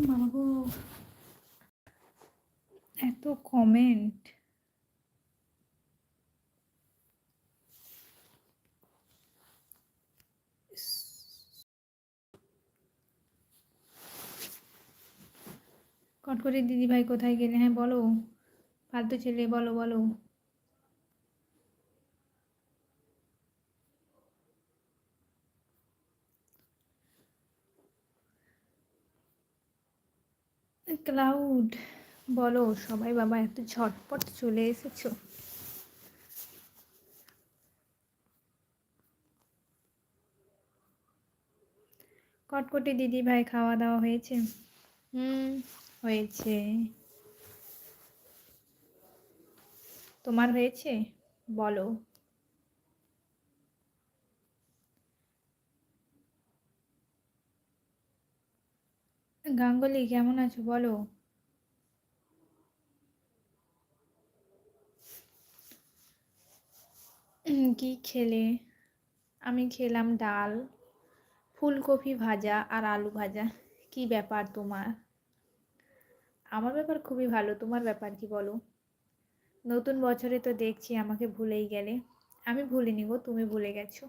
মামা গো এত কমেন্ট কট করে দিদি ভাই কোথায় গেলে? হ্যাঁ বলো। ফালতু ছেলে, বলো বলো। ক্লাউড। বলো সবাই বাবা এত ঝটপট চলে এসেছ। কটকটি দিদি ভাই খাওয়া দাওয়া হয়েছে? হুম। হয়েছে। তোমার হয়েছে? বলো। গাঙ্গুলি, কেমন আছো বলো? কি খেলে? আমি খেলাম ডাল, ফুলকপি ভাজা আর আলু ভাজা। কি ব্যাপার তোমার? আমার ব্যাপার খুবই ভালো, তোমার ব্যাপার কি বলো? নতুন বছরে তো দেখছি আমাকে ভুলেই গেলে। আমি ভুলিনি গো, তুমি ভুলে গেছো।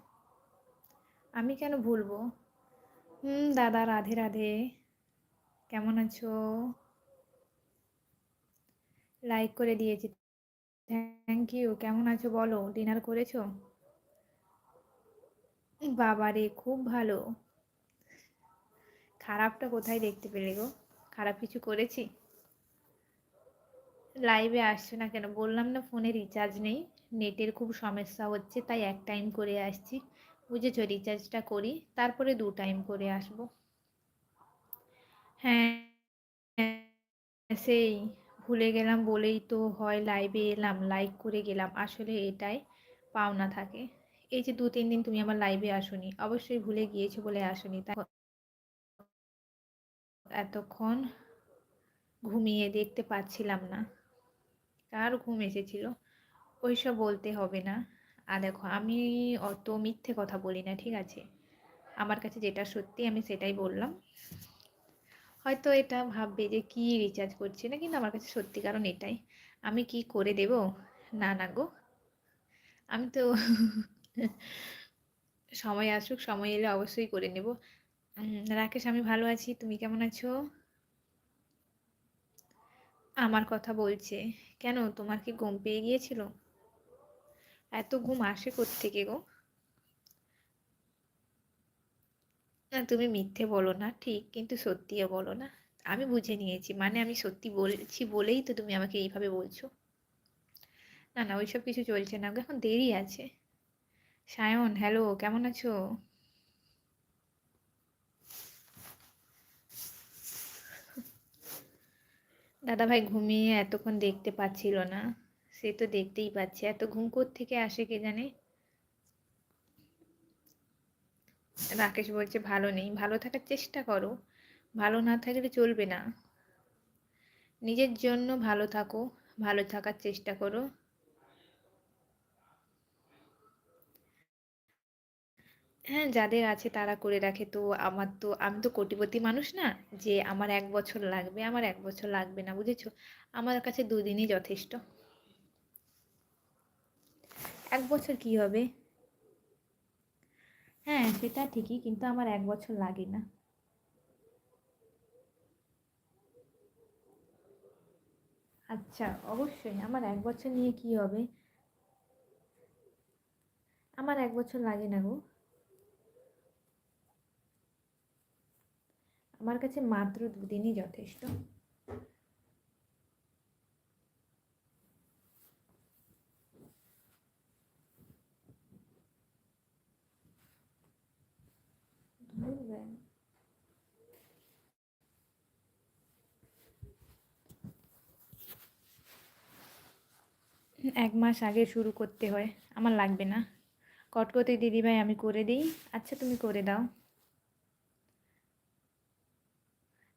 আমি কেন ভুলবো? হুম, দাদা, রাধে রাধে। কেমন আছো? লাইক করে দিয়েছি। থ্যাংক ইউ কেমন আছো বলো? ডিনার করেছ? বাবারে, খুব ভালো। খারাপটা কোথায় দেখতে পেলে গো? খারাপ কিছু করেছি? লাইভে আসছো না কেন? বললাম না ফোনে রিচার্জ নেই। নেটের খুব সমস্যা হচ্ছে, তাই এক টাইম করে আসছি। বুঝেছ রিচার্জটা করি। তারপরে দু টাইম করে আসব। হ্যাঁ সেই ভুলে গেলাম বলেই তো হয় লাইভে এলাম লাইক করে গেলাম। আসলে এটাই পাওনা থাকে। এই যে দু তিন দিন তুমি আমার লাইভে আসোনি, অবশ্যই ভুলে গিয়েছো বলে আসোনি। তাই এতক্ষণ ঘুমিয়ে দেখতে পাচ্ছিলাম না। কার ঘুম এসেছিল? ওইসব বলতে হবে না। আর দেখো, আমি অত মিথ্যে কথা বলি না, ঠিক আছে? আমার কাছে যেটা সত্যি আমি সেটাই বললাম। হয়তো এটা ভাববে যে কি রিচার্জ করছে? না কিন্তু আমার কাছে সত্যি কারণ এটাই। আমি কি করে দেব? না না গো। আমি তো সময় আসুক, সময় এলে অবশ্যই করে নেব। রাকেশ, আমি ভালো আছি। তুমি কেমন আছো? আমার কথা বলছে। কেন? তোমার কি ঘুম পেয়ে গিয়েছিল? এত ঘুম আসে থেকে গো? না, তুমি মিথ্যে বলো না, ঠিক, কিন্তু সত্যিও বলো না। আমি বুঝে নিয়েছি মানে আমি সত্যি বলছি বলেই তো তুমি আমাকে এইভাবে বলছো। না না, ওইসব কিছু চলছে না, এখন দেরি আছে। সায়ন হ্যালো কেমন আছো? দাদা ভাই ঘুমিয়ে এতক্ষণ দেখতে পাচ্ছিল না, সে তো দেখতেই পাচ্ছে, এত ঘুম থেকে আসে কে জানে? রাকেশ বলছে, ভালো নেই। ভালো থাকার চেষ্টা করো। ভালো না থাকলে চলবে না। নিজের জন্য ভালো থাকো। ভালো থাকার চেষ্টা করো। হ্যাঁ যাদের আছে তারা করে রাখে। তো আমার তো, আমি তো কোটিপতি মানুষ না যে আমার এক বছর লাগবে, আমার এক বছর লাগবে না, বুঝেছ? আমার কাছে দুদিনই যথেষ্ট। এক বছর কি হবে? হ্যাঁ সেটা ঠিকই কিন্তু আমার এক বছর লাগে না। আচ্ছা অবশ্যই আমার এক বছর নিয়ে কি হবে? আমার এক বছর লাগে না গো। আমার কাছে মাত্র দুদিনই যথেষ্ট। এক মাস আগে শুরু করতে হয়। আমার লাগবে না। কটকতে দিদিভাই আমি করে দিই। আচ্ছা তুমি করে দাও।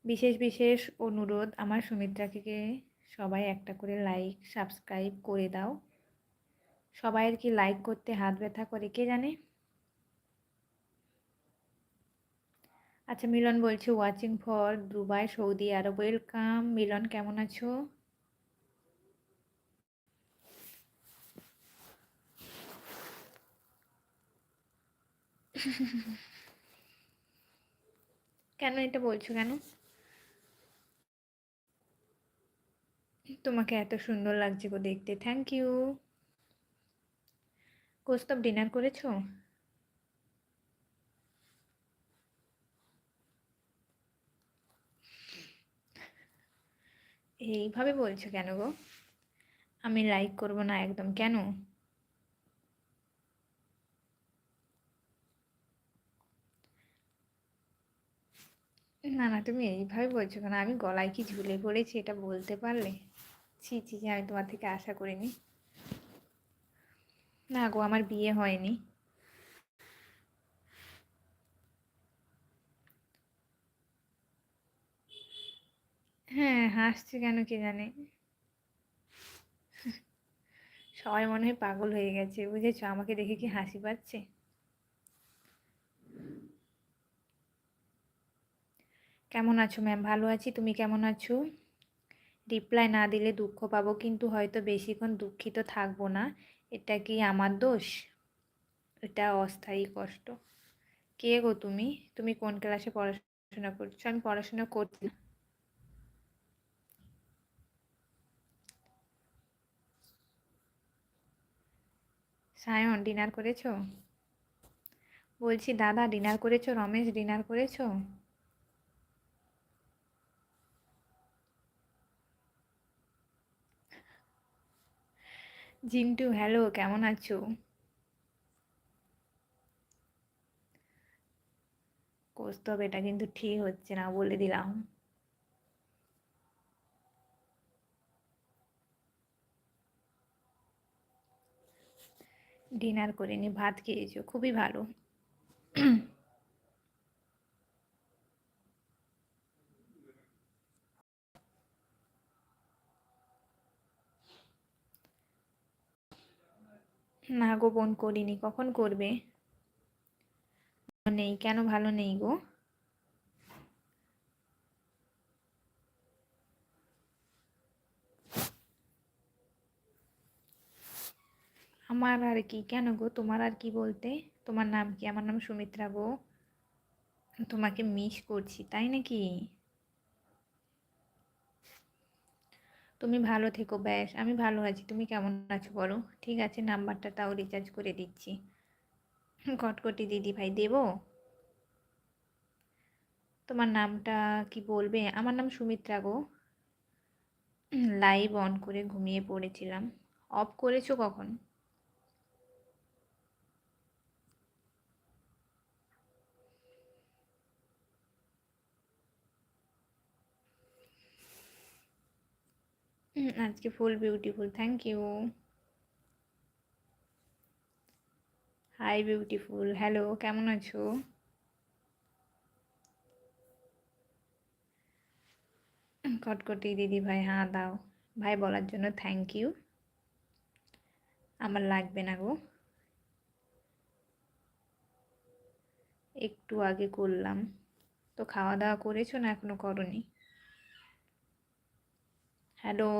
বিশেষ বিশেষ অনুরোধ আমার সুমিত্রাকে সবাই একটা করে লাইক সাবস্ক্রাইব করে দাও। সবাইয়ের কি লাইক করতে হাত ব্যথা করে কে জানে? আচ্ছা মিলন বলছে watching for Dubai Saudi Arab welcome Milan, কেমন আছো? কেন এটা বলছো কেন? তোমাকে এত সুন্দর লাগছে গো দেখতে থ্যাংক ইউ কোস্তব ডিনার করেছ? এইভাবে বলছো কেন গো? আমি লাইক করব না একদম, কেন? না না, তুমি এইভাবে বলছো কেন? আমি গলায় কি ঝুলে পড়েছি এটা বলতে পারলে? ছি ছি আমি তোমার থেকে আশা করিনি। না গো, আমার বিয়ে হয়নি। হ্যাঁ হাসছে কেন কে জানে? সবাই মনে হয় পাগল হয়ে গেছে, বুঝেছ? আমাকে দেখে কি হাসি পাচ্ছে? কেমন আছো ম্যাম ভালো আছি, তুমি কেমন আছো? রিপ্লাই না দিলে দুঃখ পাবো, কিন্তু হয়তো বেশিক্ষণ দুঃখিত থাকব না। এটা কি আমার দোষ? এটা অস্থায়ী কষ্ট। কে গো তুমি? তুমি কোন ক্লাসে পড়াশোনা করছ? আমি পড়াশোনা করছি সায়ন ডিনার করেছ? বলছি, দাদা ডিনার করেছ? রমেশ ডিনার করেছ? জিন্টু, হ্যালো, কেমন আছো? কৌস্তব এটা কিন্তু ঠিক হচ্ছে না, বলে দিলাম। ডিনার করে করিনি ভাত খেয়েছো, খুবই ভালো। না গো, বোন করিনি। কখন করবে? নেই, কেন ভালো নেই গো? আমার আর কি, কেন গো? তোমার আর কি বলতে? তোমার নাম কি? আমার নাম সুমিত্রা গো। তোমাকে মিস করছি, তাই নাকি? তুমি ভালো থেকো, ব্যাস। আমি ভালো আছি। তুমি কেমন আছো বলো? ঠিক আছে, নাম্বারটা তাও রিচার্জ করে দিচ্ছি। কটকটি দিদি ভাই, দেবো? তোমার নামটা কি বলবে? আমার নাম সুমিত্রা গো। লাইভ অন করে ঘুমিয়ে পড়েছিলাম। অফ করেছ কখন? আজকে full beautiful thank you hi beautiful hello কেমন আছো? কটকটি দিদি ভাই হ্যাঁ দাও। ভাই, বলার জন্য থ্যাংক ইউ আমার লাগবে না গো। একটু আগে করলাম। তো খাওয়া দাওয়া করেছ না এখনও করনি? হ্যালো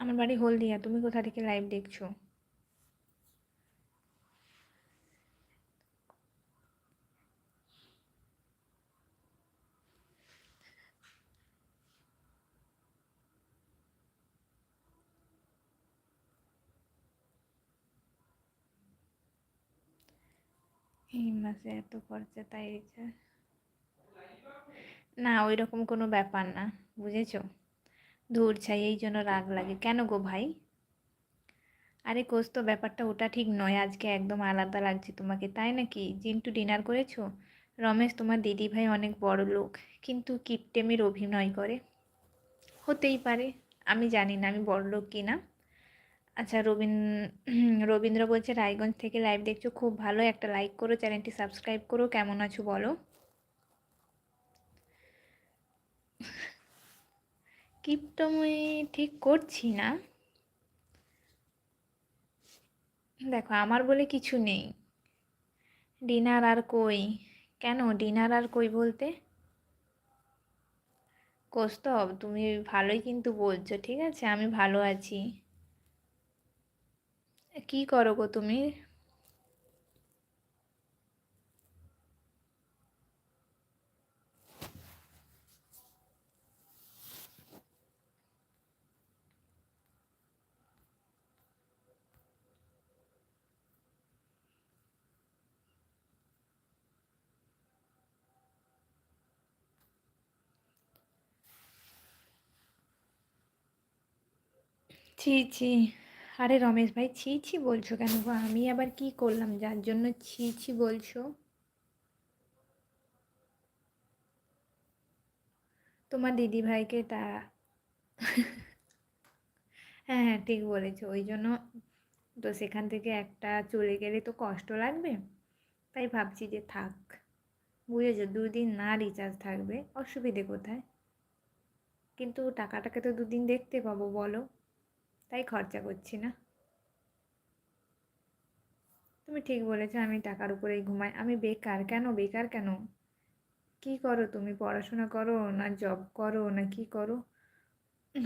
আমার বাড়ি হলদিয়া তুমি কোথা থেকে লাইভ দেখছ এই মাসে এত খরচা, তাই না ওই রকম কোনো ব্যাপার না, বুঝেছ? ধূর ছাই, এই জন্য রাগ লাগে। কেন গো ভাই? আরে কোস, তো ব্যাপারটা ওটা ঠিক নয়, আজকে একদম আলাদা লাগছে তোমাকে, তাই নাকি? জিন্টু ডিনার করেছ? রমেশ, তোমার দিদি ভাই অনেক বড় লোক, কিন্তু কিপটেমির অভিনয় করে। হতেই পারে, আমি জানি না, আমি বড় লোক কি না আচ্ছা রবীন, রবীন্দ্র বলছে, রায়গঞ্জ থেকে লাইভ দেখছ, খুব ভালো। একটা লাইক করো চ্যানেলটি সাবস্ক্রাইব করো। কেমন আছো বলো? কিপ্টময় ঠিক করছি না। দেখো, আমার বলে কিছু নেই। ডিনার আর কই? কেন ডিনার আর কই বলতে? কৌস্তব, তুমি ভালোই কিন্তু বলছো, ঠিক আছে? আমি ভালো আছি। কি করো গো তুমি? ছি ছি। আরে রমেশ ভাই, ছি ছি বলছো কেন গো? আমি আবার কি করলাম? যার জন্য ছি ছি বলছো। তোমার দিদি ভাইকে তা হ্যাঁ হ্যাঁ ঠিক বলেছ। ওই জন্য তো সেখান থেকে একটা চলে গেলে তো কষ্ট লাগবে। তাই ভাবছি যে থাক, বুঝেছ? দুদিন না রিচার্জ থাকবে, অসুবিধে কোথায়? কিন্তু টাকাটাকে তো দুদিন দেখতে পাবো, বলো। তাই খরচা করছি না। তুমি ঠিক বলেছ, আমি টাকার উপরেই ঘুমাই। আমি বেকার কেন? বেকার কেন? কি করো তুমি? পড়াশোনা করো না জব করো না কি করো?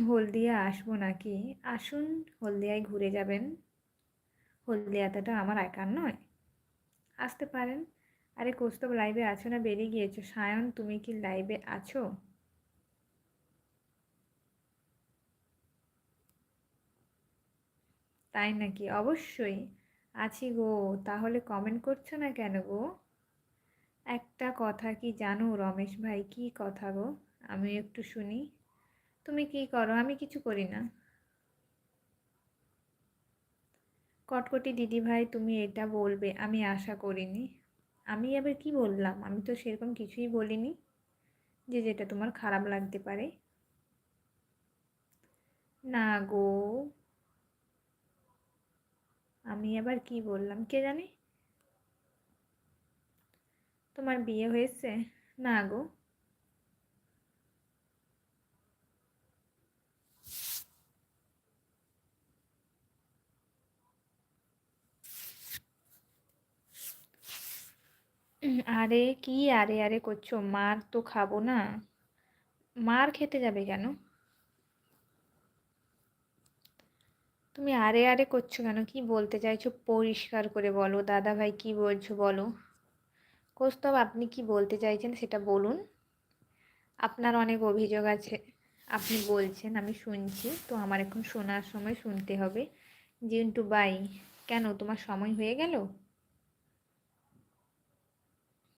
হলদিয়া আসব নাকি? আসুন, হলদিয়ায় ঘুরে যাবেন। হলদিয়াতে আমার একার নয়। আসতে পারেন। আরে কৌস্তব লাইভে আছো না? বেরিয়ে গিয়েছো। সায়ন, তুমি কি লাইভে আছো? তাই নাকি? অবশ্যই। আছি গো। তাহলে কমেন্ট করছ না কেন গো? একটা কথা কি জানো রমেশ ভাই? কি কথা গো? আমি একটু শুনি। তুমি কি করো? আমি কিছু করি না। কটকটি দিদি ভাই, তুমি এটা বলবে, আমি আশা করিনি। আমি এবার কি বললাম? আমি তো সেরকম কিছুই বলিনি যে যেটা তোমার খারাপ লাগতে পারে। না গো। আমি আবার কি বললাম, কে জানে? তোমার বিয়ে হয়েছে? না গো। আরে কি আরে আরে করছ? মার তো খাব না। মার খেতে যাবে কেন? তুমি আরে আরে করছ কেন? কি বলতে চাইছো? পরিষ্কার করে বলো। দাদা ভাই কি বলছো বলো? কৌস্তব, আপনি কি বলতে চাইছেন সেটা বলুন। আপনার অনেক অভিযোগ আছে। আপনি বলছেন, আমি শুনছি। তো আমার এখন শোনার সময় শুনতে হবে। জিন্টু বাই কেন? তোমার সময় হয়ে গেল?